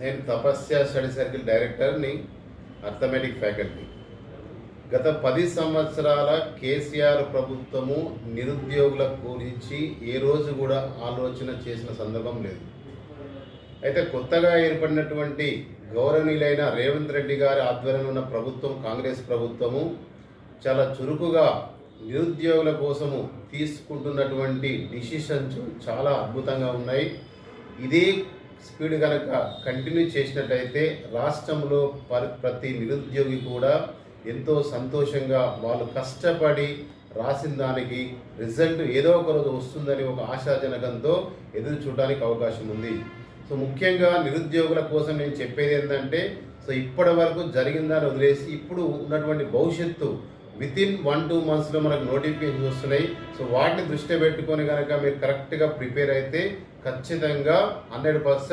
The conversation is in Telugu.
నేను తపస్య స్టడీ సర్కిల్ డైరెక్టర్ని అర్థమెటిక్ ఫ్యాకల్టీ. గత పది సంవత్సరాల కేసీఆర్ ప్రభుత్వము నిరుద్యోగుల గురించి ఏ రోజు కూడా ఆలోచన చేసిన సందర్భం లేదు. అయితే కొత్తగా ఏర్పడినటువంటి గౌరవనీయులైన రేవంత్ రెడ్డి గారి ఆధ్వర్యంలో ఉన్న ప్రభుత్వం కాంగ్రెస్ ప్రభుత్వము చాలా చురుకుగా నిరుద్యోగుల కోసము తీసుకుంటున్నటువంటి డిసిషన్స్ చాలా అద్భుతంగా ఉన్నాయి. ఇదే స్పీడ్ కనుక కంటిన్యూ చేసినట్లయితే రాష్ట్రంలో ప్రతి నిరుద్యోగి కూడా ఎంతో సంతోషంగా వాళ్ళు కష్టపడి రాసిన దానికి రిజల్ట్ ఏదో ఒక రోజు వస్తుందని ఒక ఆశాజనకంతో ఎదురు చూడడానికి అవకాశం ఉంది. సో ముఖ్యంగా నిరుద్యోగుల కోసం నేను చెప్పేది ఏంటంటే సో ఇప్పటి వరకు జరిగిన దాన్ని వదిలేసి ఇప్పుడు ఉన్నటువంటి భవిష్యత్తు విత్ ఇన్ వన్ టూ మంత్స్లో మనకు నోటిఫికేషన్స్ వస్తున్నాయి. సో వాటిని దృష్టిలో పెట్టుకొని కనుక మీరు కరెక్ట్గా ప్రిపేర్ అయితే ఖచ్చితంగా హండ్రెడ్